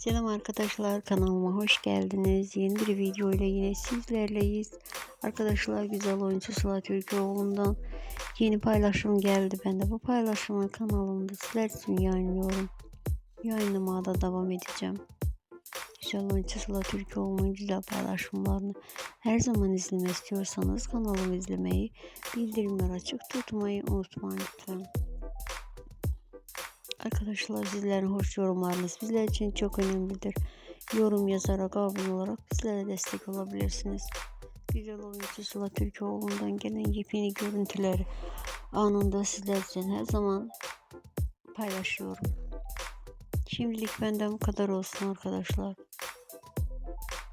Selam arkadaşlar kanalıma hoş geldiniz. Yeni bir video ile yine sizlerleyiz. Arkadaşlar güzel oyuncu Sıla Türkoğlu'ndan yeni paylaşım geldi. Ben de bu paylaşımı kanalımda sizler için yayınlıyorum. Yayınlamaya da devam edeceğim. Güzel oyuncu Sıla Türkoğlu'nun güzel paylaşımlarını her zaman izlemek istiyorsanız kanalımı izlemeyi, bildirimler açık tutmayı unutmayın lütfen. Arkadaşlar sizlerin hoş yorumlarınız bizler için çok önemlidir. Yorum yazarak abone olarak bizlere destek olabilirsiniz. Güzel oyuncu Sıla Türkoğlu'ndan gelen yepyeni görüntüleri anında sizler için her zaman paylaşıyorum. Şimdilik benden bu kadar olsun arkadaşlar.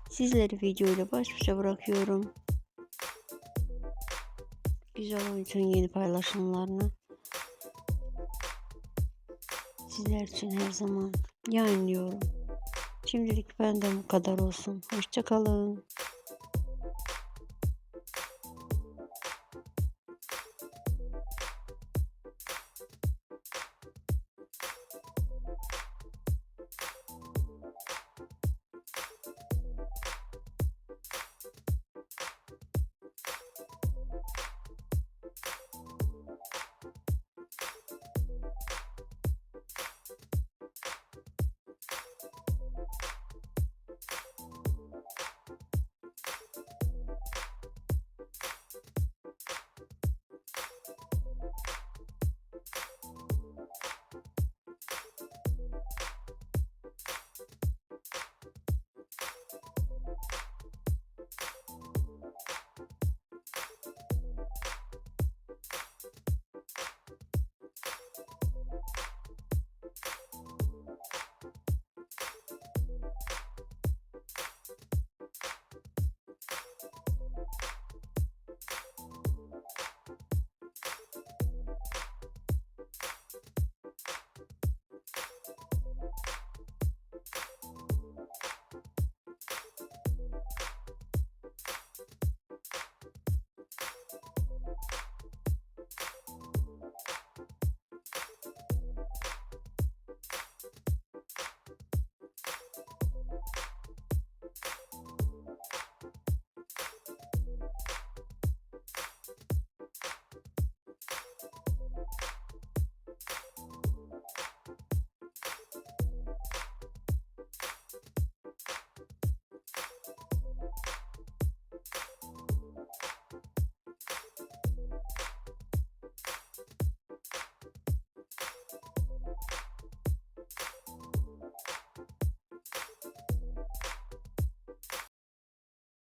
Sizleri videoyla baş başa bırakıyorum. Güzel oyuncunun yeni paylaşımlarını sizler için her zaman yayınlıyorum. Şimdilik benden bu kadar olsun. Hoşçakalın.